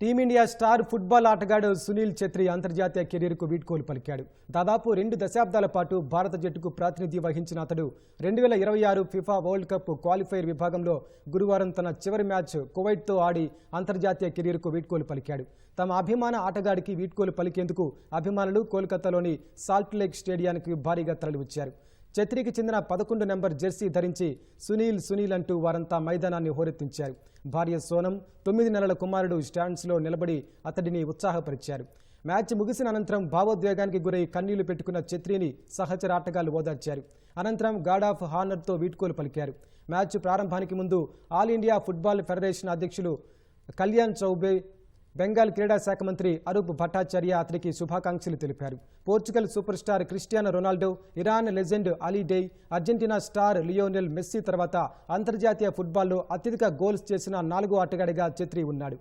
Team India star football ఆటగాడు సునీల్ ఛత్రి అంతర్జాతీయ కెరీర్కు వీడ్కోలు పలికాడు. దాదాపు రెండు దశాబ్దాల పాటు భారత జట్టుకు ప్రాతినిధ్యం వహించిన అతడు రెండు వేల ఇరవై ఆరు ఫిఫా వరల్డ్ కప్ క్వాలిఫైర్ విభాగంలో గురువారం తన చివరి మ్యాచ్ కువైట్తో ఆడి అంతర్జాతీయ కెరీర్కు వీడ్కోలు పలికాడు. తమ అభిమాన ఆటగాడికి వీడ్కోలు పలికేందుకు అభిమానులు కోల్కతాలోని సాల్ట్ లేక్ స్టేడియానికి భారీగా తరలివచ్చారు. ఛత్రికి చెందిన పదకొండు నెంబర్ జెర్సీ ధరించి సునీల్ సునీల్ అంటూ వారంతా మైదానాన్ని హోరెత్తించారు. భార్య సోనం తొమ్మిది నెలల కుమారుడు స్టాండ్స్లో నిలబడి అతడిని ఉత్సాహపరిచారు. మ్యాచ్ ముగిసిన అనంతరం భావోద్వేగానికి గురై కన్నీళ్ళు పెట్టుకున్న ఛత్రిని సహచర ఆటగాళ్ళు ఓదార్చారు. అనంతరం గార్డ్ ఆఫ్ హానర్తో వీడ్కోలు పలికారు. మ్యాచ్ ప్రారంభానికి ముందు ఆల్ ఇండియా ఫుట్బాల్ ఫెడరేషన్ అధ్యక్షులు కళ్యాణ్ చౌబే బెంగాల్ క్రీడా శాఖ మంత్రి అరూప్ భట్టాచార్య అతనికి శుభాకాంక్షలు తెలిపారు. Portugal super star Cristiano Ronaldo Iran legend Ali Daei Argentina star Lionel Messi తర్వాత అంతర్జాతీయ ఫుట్బాల్లో అత్యధిక గోల్స్ చేసిన నాలుగో ఆటగాడిగా చెత్రి ఉన్నాడు.